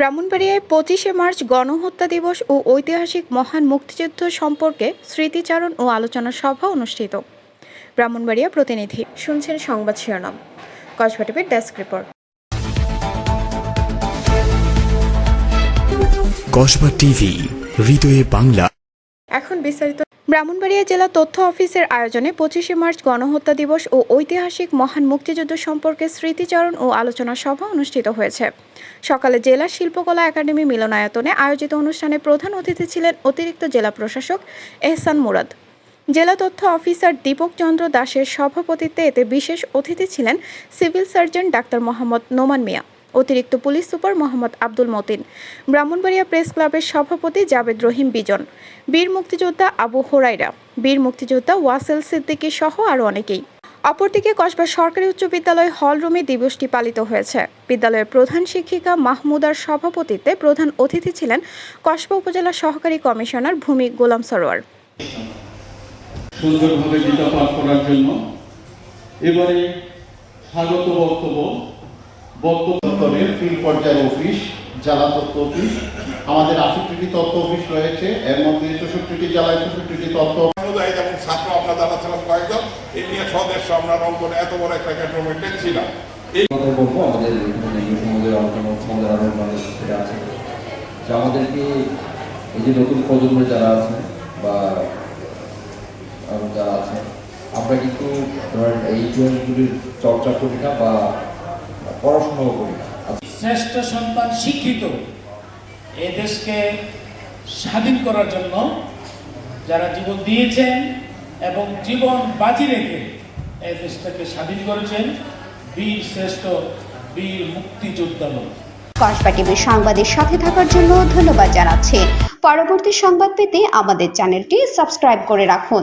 ব্রাহ্মণবাড়িয়ায় পঁচিশে মার্চ গণহত্যা দিবস ও ঐতিহাসিক মহান মুক্তিযুদ্ধ সম্পর্কে স্মৃতিচারণ ও আলোচনা সভা অনুষ্ঠিত। ব্রাহ্মণবাড়িয়া প্রতিনিধি শুনছেন সংবাদ শিরোনাম। কসবা টিভির ডেস্ক রিপোর্ট। কসবা টিভি হৃদয়ে বাংলা। এখন বিস্তারিত ব্রাহ্মণবাড়িয়া জেলা তথ্য অফিসের আয়োজনে পঁচিশে মার্চ গণহত্যা দিবস ও ঐতিহাসিক মহান মুক্তিযুদ্ধ সম্পর্কে স্মৃতিচারণ ও আলোচনা সভা অনুষ্ঠিত হয়েছে। সকালে জেলা শিল্পকলা একাডেমি মিলনায়তনে আয়োজিত অনুষ্ঠানে প্রধান অতিথি ছিলেন অতিরিক্ত জেলা প্রশাসক এহসান মুরাদ। জেলা তথ্য অফিসার দীপক চন্দ্র দাসের সভাপতিত্বে এতে বিশেষ অতিথি ছিলেন civil surgeon doctor Mohammad Noman Miah. অতিরিক্ত police super Mohammad Abdul Matin, Brahmanbaria press ক্লাবের সভাপতি জাবেদ রহিম বিজন, বীর মুক্তিযোদ্ধা আবু হোরাইরা বীর মুক্তিযোদ্ধা ওয়াসেল সিদ্দিকী সহ আরও অনেকেই। অপরদিকে কসবা সরকারি উচ্চ বিদ্যালয় হলরুমে দিবসটি পালিত হয়েছে। বিদ্যালয়ের প্রধান শিক্ষিকা মাহমুদার সভাপতিত্বে প্রধান অতিথি ছিলেন কসবা উপজেলা সহকারী কমিশনার ভূমি গোলাম সরোয়ার। সুন্দরভাবে গীতা পাঠ করার জন্য এবারে স্বাগত বক্তব্য বক্তব্য দপ্তরের ফিল্ড পর্যায়ের অফিস জেলা তথ্য অফিস আমাদের তথ্য অফিস রয়েছে এর মধ্যে চৌষট্টিটি জেলায় চৌষট্টিটি তথ্য যেমন ছাত্র আমরা যারা ছিলাম কয়েকজন এই নিয়ে সদস্য আমরা রংপুরে এত বড় একটা ক্যান্টনমেন্টে ছিলাম। কথা বলব আমাদের এখানে যুব সমাজের আলোচনা সমাজের আরও আমাদের সাথে আছে। যে আমাদেরকে এই যে নতুন প্রজন্মের যারা আছে বা যারা আছে আমরা কিন্তু ধরেন এই চর্চা করি না বা পড়াশোনাও করি। শ্রেষ্ঠ সন্তান শিক্ষিত এ দেশকে স্বাধীন করার জন্য যারা জীবন দিয়েছেন এবং জীবন বাজি রেখে এ দেশটাকে স্বাধীন করেছেন বীর শ্রেষ্ঠ বীর মুক্তিযোদ্ধা কসবা টিভির সংবাদের সাথে থাকার জন্য ধন্যবাদ জানাচ্ছি। পরবর্তী সংবাদ পেতে আমাদের চ্যানেলটি সাবস্ক্রাইব করে রাখুন।